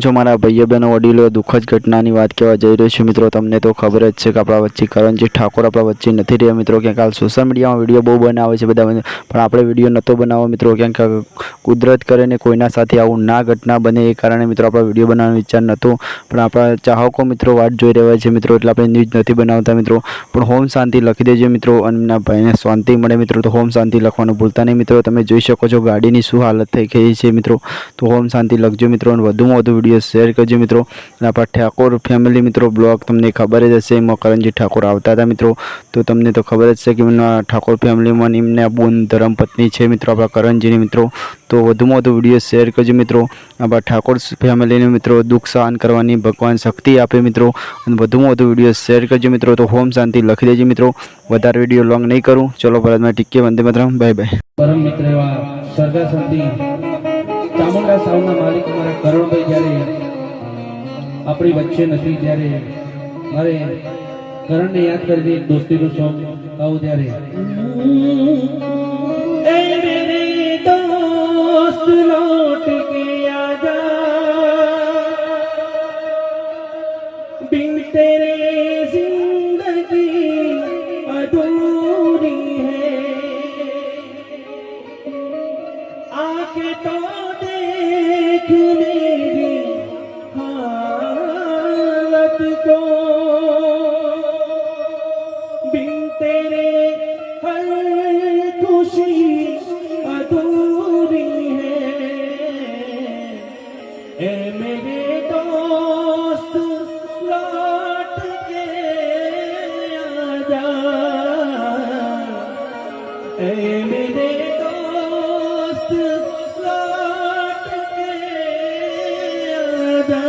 છો મારા ભાઈઓ બહેનો, વડીલો? દુઃખદ ઘટનાની વાત કહેવા જઈ રહ્યો છું. મિત્રો, તમને તો ખબર જ છે કે આપણા વચ્ચે કરણજી ઠાકોર આપણા વચ્ચે નથી રહ્યા. મિત્રો, ક્યાંક હાલ સોશિયલ મીડિયામાં વીડિયો બહુ બનાવે છે બધા. પણ આપણે વીડિયો નહોતો બનાવો મિત્રો, ક્યાંક કુદરત કરે ને કોઈના સાથે આવું ના ઘટના બને એ કારણે મિત્રો આપણે વીડિયો બનાવવાનો વિચાર નહોતો પણ આપણા ચાહકો મિત્રો વાત જોઈ રહ્યા છે મિત્રો, એટલે આપણે ન્યૂઝ નથી બનાવતા મિત્રો. પણ હોમ શાંતિ લખી દેજો મિત્રો. અને ભાઈને શાંતિ મળે મિત્રો. તો હોમ શાંતિ લખવાનું ભૂલતા નહીં મિત્રો. તમે જોઈ શકો છો ગાડીની શું હાલત થઈ ગઈ છે મિત્રો. તો હોમ શાંતિ લખજો મિત્રો. અને વધુમાં વધુ વીડિયો શેર કરજો મિત્રો. અને આપણા ઠાકોર ફેમિલી મિત્રો બ્લોગ તમને ખબર જ હશે. એમાં કરણજી ઠાકોર આવતા હતા મિત્રો. તો તમને તો ખબર જ છે કે ઠાકોર ફેમિલીમાં એમને બોન ધર્મપત્ની છે મિત્રો, આપણા કરણજીની મિત્રો. તો વધુમાં વધુ વીડિયો શેર કરજો મિત્રો. આપણા ઠાકોર ફેમિલીને મિત્રો દુઃખ સહન કરવાની ભગવાન શક્તિ આપે મિત્રો. અને વધુમાં વધુ વીડિયો શેર કરજો મિત્રો. તો હોમ શાંતિ લખી દેજો મિત્રો. વધારે વીડિયો લોંગ નહીં કરું. ચલો ભારતમાં ટીકે વંદે માતરમ. બાય બાય પરમ મિત્ર એવા સંતિ चामुंडा साहब ना मालिक हमारे करोड़ भाई जा रहे बच्चे नसीब जा रहे करण ने याद कर दी दोस्ती को सौंप आओ जा रहे हैं मेरे दोस्त लौट के आजा ए मेरे दोस्त लौट के आजा